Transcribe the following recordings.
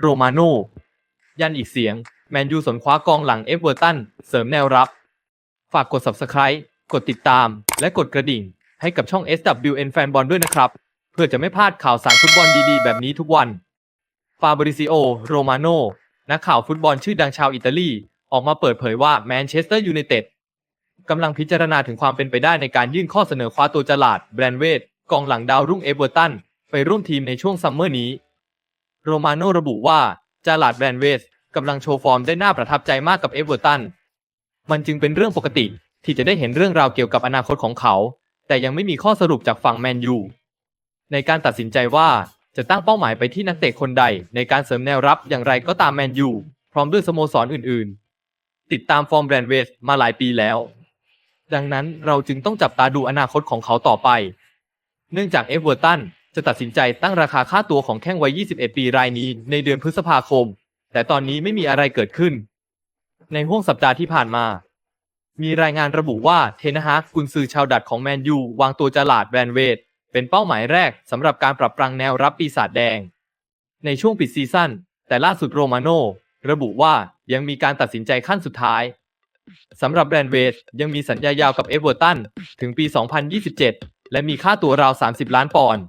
โรมาโนยันอีกเสียง แมนยูสนคว้ากองหลังเอฟเวอร์ตัน เสริมแนวรับ ฝากกด subscribe กดติดตาม และกดกระดิ่ง ให้กับช่อง SWN แฟนบอลด้วยนะครับ เพื่อจะไม่พลาดข่าวสารฟุตบอลดีๆ แบบนี้ทุกวัน ฟาบริซิโอ โรมาโนนักข่าวฟุตบอลชื่อดังชาวอิตาลี ออกมาเปิดเผยว่าแมนเชสเตอร์ยูไนเต็ดกำลังพิจารณาถึงความเป็นไปได้ในการยื่นข้อเสนอคว้าตัวจลาด แบรนเวดกองหลังดาวรุ่งเอเวอร์ตัน ไปร่วมทีมในช่วงซัมเมอร์นี้ โรมาโนระบุว่าจาลาดแบรนเวสกำลังโชว์ฟอร์มได้น่าประทับใจมากกับเอเวอร์ตัน มันจึงเป็นเรื่องปกติที่จะได้เห็นเรื่องราวเกี่ยวกับอนาคตของเขา แต่ยังไม่มีข้อสรุปจากฝั่งแมนยูในการตัดสินใจว่าจะตั้งเป้าหมายไปที่นักเตะคนใด ในการเสริมแนวรับอย่างไรก็ตามแมนยูพร้อมด้วยสโมสรอื่น ๆ ติดตามฟอร์มแบรนเวสมาหลายปีแล้ว ดังนั้นเราจึงต้องจับตาดูอนาคตของเขาต่อไป เนื่องจากเอเวอร์ตัน จะตัดสินใจตั้งราคาค่าตัวของแข้งวัย 21 ปีรายนี้ในเดือนพฤษภาคม แต่ตอนนี้ไม่มีอะไรเกิดขึ้น ในห้วงสัปดาห์ที่ผ่านมา มีรายงานระบุว่าเทนฮากกุนซือชาวดัตของแมนยู วางตัวจลาดแบรนเวดเป็นเป้าหมายแรกสำหรับการปรับปรังแนวรับปีศาจแดง ในช่วงปิดซีซั่นแต่ล่าสุดโรมาโนระบุว่ายังมีการตัดสินใจขั้นสุดท้ายสำหรับแบรนเวดยังมีสัญญายาวกับเอเวอร์ตันถึงปี 2027 และมีค่าตัวราว 30 ล้านปอนด์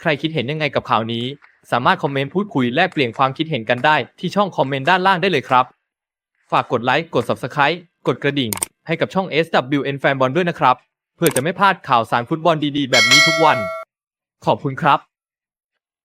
ใครคิดเห็นยังไงกับข่าวนี้ สามารถคอมเมนต์พูดคุยแลกเปลี่ยนความคิดเห็นกันได้ที่ช่องคอมเมนต์ด้านล่างได้เลยครับ ฝากกดไลค์กด Subscribe กดกระดิ่ง ให้กับช่อง SWN Fan บอลด้วยนะครับ เพื่อจะไม่พลาดข่าวสารฟุตบอลดีๆ แบบนี้ทุกวัน ขอบคุณครับ